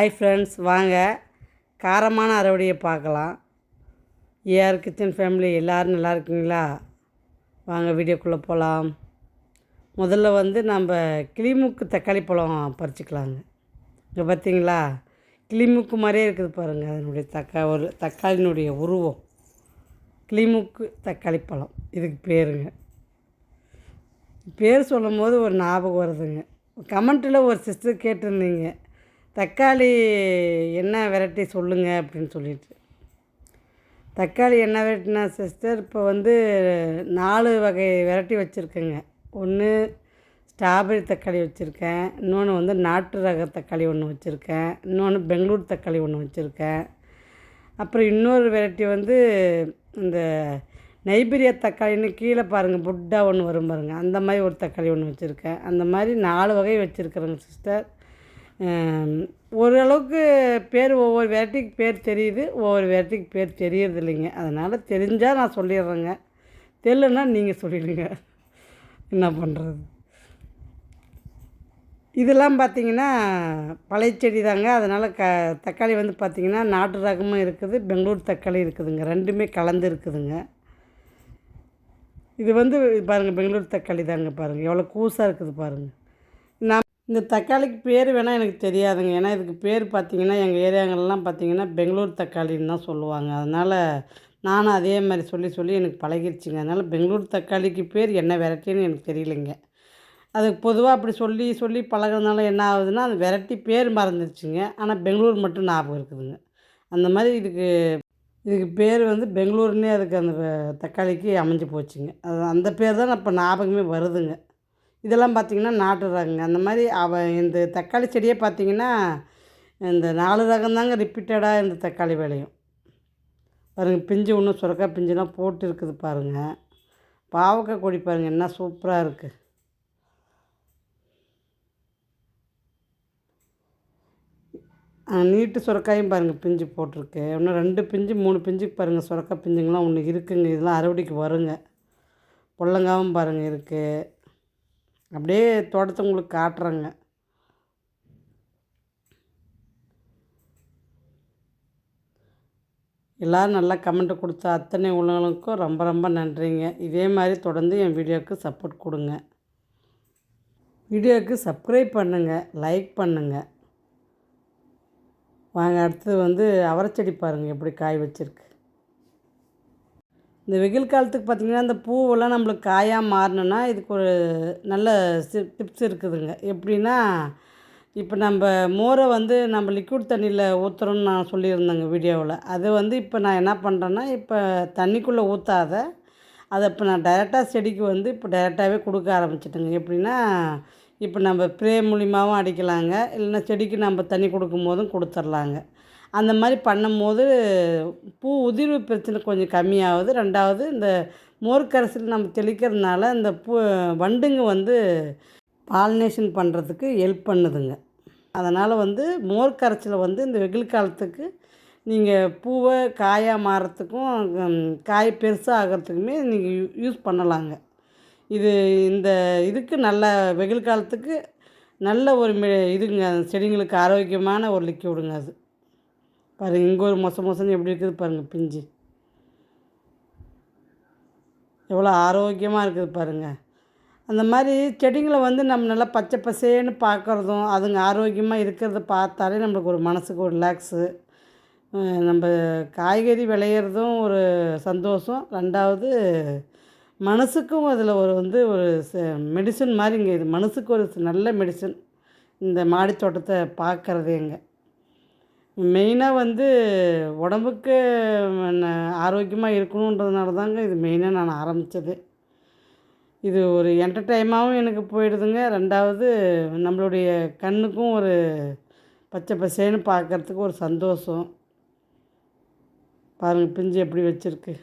Hi friends வாங்க. காரமான அறுவடையை பார்க்கலாம். ஏஆர் கிச்சன் ஃபேமிலி எல்லோரும் நல்லா இருக்கீங்களா? வாங்க வீடியோக்குள்ளே போகலாம் முதல்ல வந்து நம்ம கிளிமுக்கு தக்காளி பழம் பறிச்சுக்கலாங்க. இங்கே பார்த்தீங்களா கிளிமுக்கு மாதிரியே இருக்குது பாருங்கள் அதனுடைய தக்கா ஒரு தக்காளினுடைய உருவம். கிளிமுக்கு தக்காளி பழம் இதுக்கு பேருங்க. பேர் சொல்லும் போது ஒரு ஞாபகம் வருதுங்க. கமெண்ட்டில் ஒரு சிஸ்டர் கேட்டிருந்தீங்க. தக்காளி என்ன வெரைட்டி சொல்லுங்கள் அப்படின்னு சொல்லிட்டு. தக்காளி என்ன வெரைட்டினா சிஸ்டர் இப்போ வந்து நாலு வகை வெரைட்டி வச்சுருக்கேங்க. ஒன்று ஸ்ட்ராபெரி தக்காளி வச்சுருக்கேன். இன்னொன்று வந்து நாட்டு ரக தக்காளி ஒன்று வச்சுருக்கேன். இன்னொன்று பெங்களூர் தக்காளி ஒன்று வச்சுருக்கேன். அப்புறம் இன்னொரு வெரைட்டி வந்து இந்த நைபீரியா தக்காளின்னு கீழே பாருங்கள் புட்டா ஒன்று வரும் பாருங்கள் அந்த மாதிரி ஒரு தக்காளி ஒன்று வச்சுருக்கேன். அந்த மாதிரி நாலு வகை வச்சுருக்குறேங்க சிஸ்டர். ஓரளவுக்கு பேர் ஒவ்வொரு வெரைட்டிக்கு பேர் தெரியுது ஒவ்வொரு வெரைட்டிக்கு பேர் தெரியறது இல்லைங்க அதனால் தெரிஞ்சால் நான் சொல்லிடுறேங்க. தெரியலன்னா நீங்கள் சொல்லிடுங்க. என்ன பண்ணுறது இதெல்லாம் பார்த்தீங்கன்னா பழைச்செடி தாங்க. அதனால் க தக்காளி வந்து பார்த்திங்கன்னா நாட்டு ரகமும் இருக்குது பெங்களூர் தக்காளி இருக்குதுங்க. ரெண்டுமே கலந்து இருக்குதுங்க. இது வந்து பாருங்கள் பெங்களூர் தக்காளி தாங்க பாருங்கள் எவ்வளோ கூசாக இருக்குது பாருங்கள் இந்த தக்காளிக்கு பேர் வேணால் எனக்கு தெரியாதுங்க. ஏன்னா இதுக்கு பேர் பார்த்திங்கன்னா எங்கள் ஏரியாங்கள்லாம் பார்த்திங்கன்னா பெங்களூர் தக்காளின்னு தான் சொல்லுவாங்க. அதனால் நானும் அதே மாதிரி சொல்லி சொல்லி எனக்கு பழகிருச்சிங்க. அதனால் பெங்களூர் தக்காளிக்கு பேர் என்ன வெரைட்டின்னு எனக்கு தெரியலைங்க. அது பொதுவாக அப்படி சொல்லி சொல்லி பழகிறதுனால என்ன ஆகுதுன்னா அந்த வெரைட்டி பேர் மறந்துருச்சுங்க. ஆனால் பெங்களூர் மட்டும் ஞாபகம் இருக்குதுங்க. அந்த மாதிரி இதுக்கு இதுக்கு பேர் வந்து பெங்களூர்னே அதுக்கு அந்த தக்காளிக்கு அமைஞ்சு போச்சுங்க. அது அந்த பேர் தான் இப்போ ஞாபகமே வருதுங்க. இதெல்லாம் பார்த்திங்கன்னா நாட்டு ரகங்க. அந்த மாதிரி அவ இந்த தக்காளி செடியே பார்த்திங்கன்னா இந்த நாலு ரகம் தாங்க ரிப்பீட்டடாக இந்த தக்காளி விளையும். பாருங்கள் பிஞ்சு ஒன்றும் சுரக்காய் பிஞ்சுலாம் போட்டு இருக்குது பாருங்கள் பாவக்காய் கொடி பாருங்கள் என்ன சூப்பராக இருக்குது நீட்டு சுரக்காயும் பாருங்கள் பிஞ்சு போட்டிருக்கு. இன்னும் ரெண்டு பிஞ்சு மூணு பிஞ்சுக்கு பாருங்கள் சுரக்காய் பிஞ்சுங்களாம் ஒன்று இருக்குங்க. இதெல்லாம் அறுவடைக்கு வருங்க. புள்ளங்காவும் பாருங்கள் இருக்குது அப்படியே தோட்டத்தை உங்களுக்கு காட்டுறேங்க. எல்லோரும் நல்லா கமெண்ட்டு கொடுத்த அத்தனை உள்ளவங்களுக்கும் ரொம்ப ரொம்ப நன்றிங்க. இதே மாதிரி தொடர்ந்து என் வீடியோவுக்கு சப்போர்ட் கொடுங்க. வீடியோவுக்கு சப்ஸ்கிரைப் பண்ணுங்கள் லைக் பண்ணுங்கள் வாங்க அடுத்தது வந்து அவரைச்செடி பாருங்கள் எப்படி காய் வச்சுருக்கு. இந்த வெயில் காலத்துக்கு பார்த்திங்கன்னா இந்த பூவெல்லாம் நம்மளுக்கு காயாக மாறணுன்னா இதுக்கு ஒரு நல்ல டிப்ஸ் இருக்குதுங்க. எப்படின்னா இப்போ நம்ம மோரை வந்து நம்ம லிக்விட் தண்ணியில் ஊற்றுறோன்னு நான் சொல்லியிருந்தேங்க வீடியோவில். அது வந்து இப்போ நான் என்ன பண்ணுறேன்னா இப்போ தண்ணிக்குள்ளே ஊற்றாத அதை இப்போ நான் டைரெக்டாக செடிக்கு வந்து இப்போ டைரெக்டாகவே கொடுக்க ஆரம்பிச்சிட்டேங்க. எப்படின்னா இப்போ நம்ம ப்ரே மூலிமாவும் அடிக்கலாங்க. இல்லைன்னா செடிக்கு நம்ம தண்ணி கொடுக்கும் போதும் கொடுத்துர்லாங்க. அந்த மாதிரி பண்ணும்போது பூ உதிர்வு பிரச்சனை கொஞ்சம் கம்மியாகுது. ரெண்டாவது இந்த மோர் கரைசல் நம்ம தெளிக்கிறதுனால இந்த பூ வண்டுங்க வந்து பாலினேஷன் பண்ணுறதுக்கு ஹெல்ப் பண்ணுதுங்க. அதனால் வந்து மோர் கரைச்சலை வந்து இந்த வெயில் காலத்துக்கு நீங்கள் பூவை காயாக மாறுறதுக்கும் காய் பெருசாக ஆகிறதுக்குமே நீங்கள் யூஸ் பண்ணலாங்க. இது இந்த இதுக்கு நல்ல வெயில் காலத்துக்கு நல்ல ஒரு இதுங்க செடிங்களுக்கு ஆரோக்கியமான ஒரு லிக்விடுங்க அது. பாருங்கள் இங்கே ஒரு மொச மொசன்னு எப்படி இருக்குது பாருங்கள் பிஞ்சு. எவ்வளோ ஆரோக்கியமாக இருக்குது பாருங்கள் அந்த மாதிரி செடிங்களை வந்து நம்ம நல்லா பச்சை பசேன்னு பார்க்குறதும் அதுங்க ஆரோக்கியமாக இருக்கிறத பார்த்தாலே நம்மளுக்கு ஒரு மனசுக்கு ஒரு ரிலாக்ஸு நம்ம காய்கறி விளையிறதும் ஒரு சந்தோஷம். ரெண்டாவது மனசுக்கும் அதில் ஒரு வந்து ஒரு மெடிசன் மாதிரி இங்கே இது. மனசுக்கு ஒரு நல்ல மெடிசன் இந்த மாடி தோட்டத்தை பார்க்குறதேங்க மெயினாக வந்து உடம்புக்கு ஆரோக்கியமாக இருக்கணுன்றதுனால தாங்க இது மெயினாக நான் ஆரம்பித்தது இது ஒரு என்டர்டைமாகவும் எனக்கு போயிடுதுங்க. ரெண்டாவது நம்மளுடைய கண்ணுக்கும் ஒரு பச்சை பசேன்னு பார்க்குறதுக்கு ஒரு சந்தோஷம். பாருங்கள் பிஞ்சு எப்படி வச்சுருக்கு.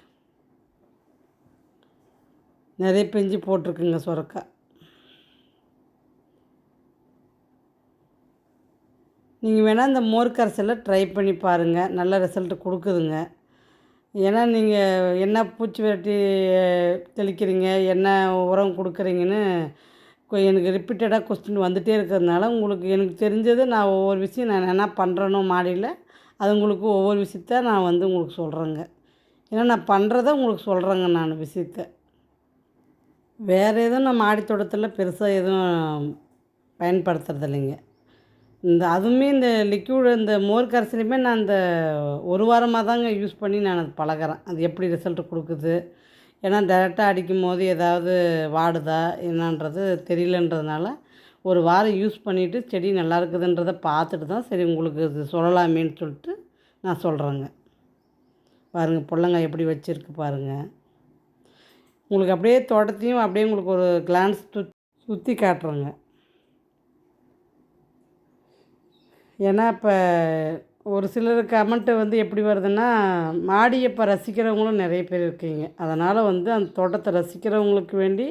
நிறைய பிஞ்சு போட்டிருக்குங்க சுரக்காய் நீங்கள் வேணால் இந்த மோர் ட்ரை பண்ணி பாருங்கள் நல்ல ரிசல்ட்டு கொடுக்குதுங்க. ஏன்னா நீங்கள் என்ன பூச்சி விரட்டி தெளிக்கிறீங்க என்ன உரம் கொடுக்குறீங்கன்னு கொ- எனக்கு ரிப்பீட்டடாக கொஸ்டின் வந்துகிட்டே இருக்கிறதுனால உங்களுக்கு எனக்கு தெரிஞ்சது நான் ஒவ்வொரு விஷயம் நான் என்ன பண்ணுறேனோ மாடியில் அது உங்களுக்கு ஒவ்வொரு விஷயத்த நான் வந்து உங்களுக்கு சொல்கிறேங்க ஏன்னா நான் பண்ணுறத உங்களுக்கு சொல்கிறேங்க நான் விஷயத்த. வேறு எதுவும் நான் மாடி தோட்டத்தில் பெருசாக எதுவும் பயன்படுத்துறது இல்லைங்க இந்த அதுவுமே இந்த லிக்யூடு இந்த மோர் கரைசலையுமே நான் இந்த ஒரு வாரமாக தாங்க யூஸ் பண்ணி நான் அது பழகுறேன். அது எப்படி ரிசல்ட் கொடுக்குது? ஏன்னா டேரெக்டாக அடிக்கும் போது ஏதாவது வாடுதா? என்னன்றது தெரியலன்றதுனால ஒரு வாரம் யூஸ் பண்ணிவிட்டு செடி நல்லா இருக்குதுன்றதை பார்த்துட்டு தான் சரி உங்களுக்கு இது சொல்லலாமேன்னு சொல்லிட்டு நான் சொல்கிறேங்க பாருங்கள் புள்ளங்காய் எப்படி வச்சுருக்கு பாருங்கள் உங்களுக்கு அப்படியே தோட்டத்தையும் அப்படியே உங்களுக்கு ஒரு கிளான்ஸ் சுற்றி காட்டுறேங்க. ஏன்னா இப்போ ஒரு சிலர் கமெண்ட்டு வந்து எப்படி வருதுன்னா மாடியை இப்போ ரசிக்கிறவங்களும் நிறைய பேர் இருக்கீங்க. அதனால் வந்து அந்த தோட்டத்தை ரசிக்கிறவங்களுக்கு வேண்டி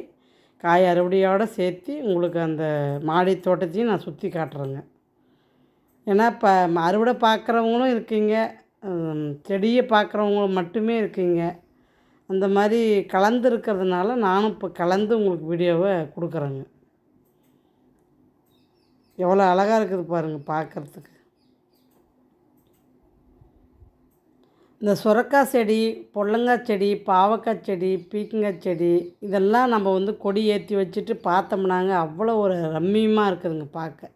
காய் அறுவடையோடு சேர்த்து உங்களுக்கு அந்த மாடி தோட்டத்தையும் நான் சுற்றி காட்டுறேங்க. ஏன்னா இப்போ அறுவடை பார்க்குறவங்களும் இருக்கீங்க செடியை பார்க்குறவங்களும் மட்டுமே இருக்கீங்க. அந்த மாதிரி கலந்து இருக்கிறதுனால நானும் இப்போ கலந்து உங்களுக்கு வீடியோவை கொடுக்குறேங்க. எவ்வளோ அழகாக இருக்குது பாருங்கள் பார்க்குறதுக்கு. இந்த சுரக்காய் செடி பொள்ளங்காய் செடி பாவக்காய் செடி பீக்கங்காய் செடி இதெல்லாம் நம்ம வந்து கொடி ஏற்றி வச்சுட்டு பார்த்தோம்னாங்க அவ்வளோ ஒரு ரம்மியமாக இருக்குதுங்க பார்க்க.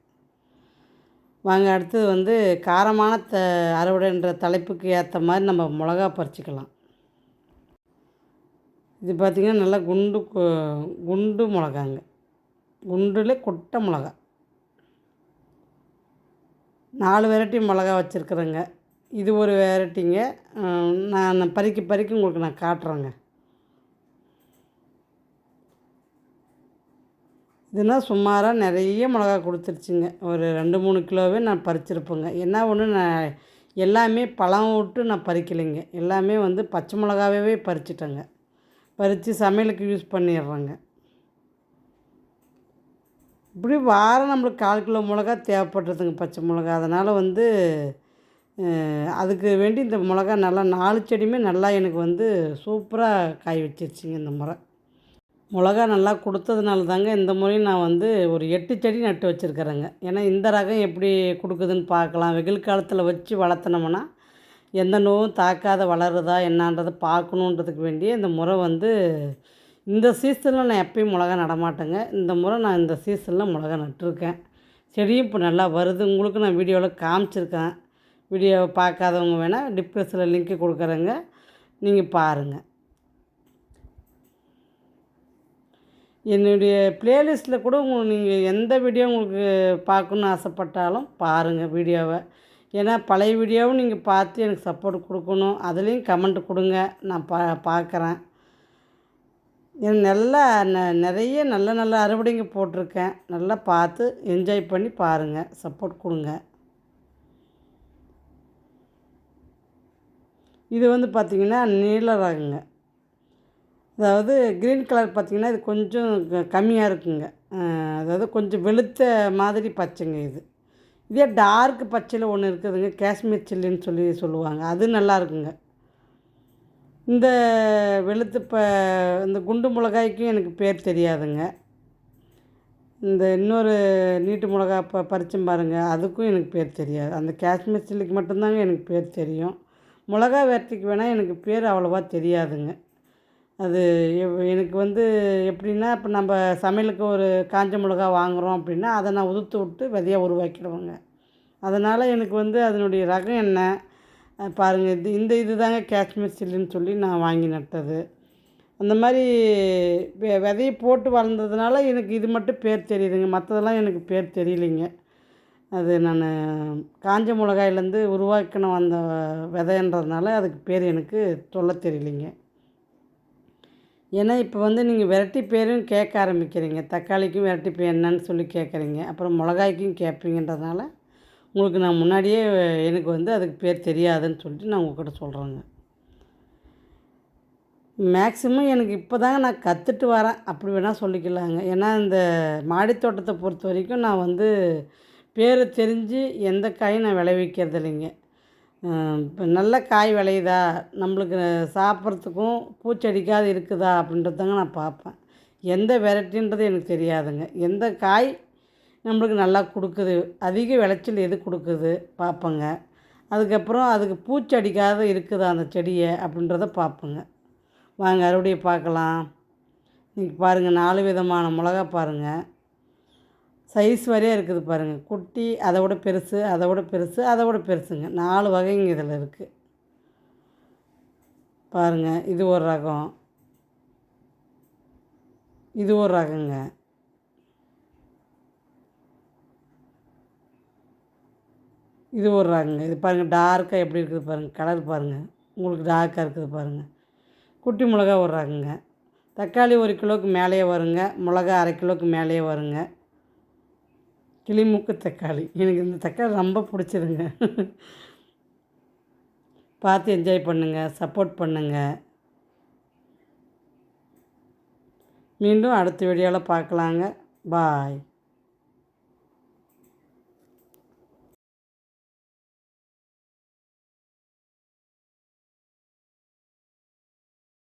வாங்க அடுத்தது வந்து காரமான த அறுவடைன்ற தலைப்புக்கு ஏற்ற மாதிரி நம்ம மிளகா பறிச்சிக்கலாம். இது பார்த்திங்கன்னா நல்லா குண்டு கு- குண்டு மிளகாங்க. குண்டுல கொட்டை மிளகா. நாலு வெரைட்டி மிளகா வச்சுருக்குறேங்க. இது ஒரு வெரைட்டிங்க. நான் பறிக்க பறிக்க உங்களுக்கு நான் காட்டுறேங்க. இதுனா சுமாராக நிறைய மிளகா கொடுத்துருச்சுங்க. ஒரு ரெண்டு மூணு கிலோவே நான் பறிச்சிருப்பேங்க. என்ன ஒன்று நான் எல்லாமே பழம் விட்டு நான் பறிக்கலைங்க. எல்லாமே வந்து பச்சை மிளகாவே பறிச்சிட்டேங்க. பறித்து சமையலுக்கு யூஸ் பண்ணிடுறேங்க. இப்படி வாரம் நம்மளுக்கு கால் கிலோ மிளகா தேவைப்படுறதுங்க பச்சை மிளகா. அதனால் வந்து அதுக்கு வேண்டி இந்த மிளகா நல்லா நாலு செடியுமே நல்லா எனக்கு வந்து சூப்பராக காய் வச்சிருச்சுங்க இந்த முறை. மிளகா நல்லா கொடுத்ததுனால தாங்க இந்த முறையும் நான் வந்து ஒரு எட்டு செடி நட்டு வச்சுருக்கிறேங்க. ஏன்னா இந்த ரகம் எப்படி கொடுக்குதுன்னு பார்க்கலாம். வெயில் காலத்தில் வச்சு வளர்த்துனோம்னா எந்த நோவும் தாக்காத வளருதா என்னான்றதை பார்க்கணுன்றதுக்கு வேண்டிய இந்த முறை வந்து இந்த சீசனில் நான் எப்பயும் மிளகா நடமாட்டேங்க இந்த முறை நான் இந்த சீசனில் மிளகா நட்டுருக்கேன். செடியும் இப்போ நல்லா வருது. உங்களுக்கு நான் வீடியோவில் காமிச்சிருக்கேன். வீடியோவை பார்க்காதவங்க வேணால் டிப்ரெஷனில் லிங்க்கு கொடுக்குறேங்க. நீங்கள் பாருங்கள் என்னுடைய ப்ளேலிஸ்ட்டில் கூட உங்களுக்கு நீங்கள் எந்த வீடியோ உங்களுக்கு பார்க்கணுன்னு ஆசைப்பட்டாலும் பாருங்கள் வீடியோவை. ஏன்னா பழைய வீடியோவும் நீங்கள் பார்த்து எனக்கு சப்போர்ட் கொடுக்கணும். அதுலேயும் கமெண்ட் கொடுங்க. நான் பா பார்க்குறேன். நல்லா ந நிறைய நல்ல நல்ல அறுவடைங்க போட்டிருக்கேன். நல்லா பார்த்து என்ஜாய் பண்ணி பாருங்கள் சப்போர்ட் கொடுங்க. இது வந்து பார்த்திங்கன்னா நீல ரகங்க. அதாவது க்ரீன் கலர் பார்த்திங்கன்னா இது கொஞ்சம் க- கம்மியாக இருக்குங்க. அதாவது கொஞ்சம் வெளுத்த மாதிரி பச்சைங்க இது. இதே டார்க் பச்சையில் ஒன்று இருக்குதுங்க. காஷ்மீர் சில்லின்னு சொல்லி சொல்லுவாங்க. அது நல்லா இருக்குங்க. இந்த வெளுத்து ப இந்த குண்டு மிளகாய்க்கும் எனக்கு பேர் தெரியாதுங்க. இந்த இன்னொரு நீட்டு மிளகா ப பறிச்சும் பாருங்கள் அதுக்கும் எனக்கு பேர் தெரியாது. அந்த காஷ்மீர் சில்லிக்கு மட்டும்தாங்க எனக்கு பேர் தெரியும். மிளகா வேர்த்திக்கு வேணால் எனக்கு பேர் அவ்வளோவா தெரியாதுங்க. அது எனக்கு வந்து எப்படின்னா இப்போ நம்ம சமையலுக்கு ஒரு காஞ்ச மிளகா வாங்குகிறோம் அப்படின்னா அதை நான் உதுத்து விட்டு விதையாக உருவாக்கிடுவேங்க. அதனால் எனக்கு வந்து அதனுடைய ரகம் என்ன பாருங்கள் இது இந்த இது தாங்க காஷ்மீர் சில்லுன்னு சொல்லி நான் வாங்கி நட்டது. அந்த மாதிரி விதையை போட்டு வளர்ந்ததுனால எனக்கு இது மட்டும் பேர் தெரியுதுங்க. மற்றதெல்லாம் எனக்கு பேர் தெரியலைங்க. அது நான் காஞ்ச மிளகாயிலேருந்து உருவாக்கின வந்த விதைன்றதுனால அதுக்கு பேர் எனக்கு சொல்ல தெரியலைங்க. ஏன்னா இப்போ வந்து நீங்கள் விரட்டி பேரும் கேட்க ஆரம்பிக்கிறீங்க. தக்காளிக்கும் விரட்டி பேர் என்னன்னு சொல்லி கேட்குறீங்க. அப்புறம் மிளகாய்க்கும் கேட்பீங்கன்றதுனால உங்களுக்கு நான் முன்னாடியே எனக்கு வந்து அதுக்கு பேர் தெரியாதுன்னு சொல்லிட்டு நான் உங்ககிட்ட சொல்கிறேங்க மேக்ஸிமம் எனக்கு இப்போ தாங்க நான் கற்றுட்டு வரேன். அப்படி வேணால் சொல்லிக்கலாங்க. ஏன்னா இந்த மாடித்தோட்டத்தை பொறுத்த வரைக்கும் நான் வந்து பேர் தெரிஞ்சு எந்த காயும் நான் விளைவிக்கிறது இல்லைங்க. இப்போ நல்ல காய் விளையுதா? நம்மளுக்கு சாப்பிட்றதுக்கும் பூச்செடிக்காது இருக்குதா? அப்படின்றதாங்க நான் பார்ப்பேன். எந்த வெரைட்டின்றது எனக்கு தெரியாதுங்க. எந்த காய் நம்மளுக்கு நல்லா கொடுக்குது. அதிக விளைச்சல் எது கொடுக்குது பார்ப்பேங்க. அதுக்கப்புறம் அதுக்கு பூச்சி அடிக்காத இருக்குதா அந்த செடியை அப்படின்றத பார்ப்பேங்க. வாங்க அறுவடையை பார்க்கலாம். இன்றைக்கி பாருங்கள் நாலு விதமான மிளகா பாருங்கள் சைஸ் வரையாக இருக்குது பாருங்கள் குட்டி அதை விட பெருசு அதை விட பெருசு அதை விட பெருசுங்க. நாலு வகைங்க இதில் இருக்குது பாருங்கள் இது ஒரு ரகம். இது ஒரு ரகங்க. இது விட்றாங்க இது பாருங்கள் டார்க்காக எப்படி இருக்குது பாருங்கள் கலர் பாருங்கள் உங்களுக்கு டார்க்காக இருக்குது பாருங்கள் குட்டி மிளகா விட்றாங்கங்க தக்காளி ஒரு கிலோவுக்கு மேலேயே வருங்க. மிளகா அரை கிலோவுக்கு மேலேயே வருங்க. கிளிமூக்கு தக்காளி. எனக்கு இந்த தக்காளி ரொம்ப பிடிச்சிருங்க. பார்த்து என்ஜாய் பண்ணுங்கள் சப்போர்ட் பண்ணுங்கள் மீண்டும் அடுத்த வீடியோவில் பார்க்கலாங்க. பாய்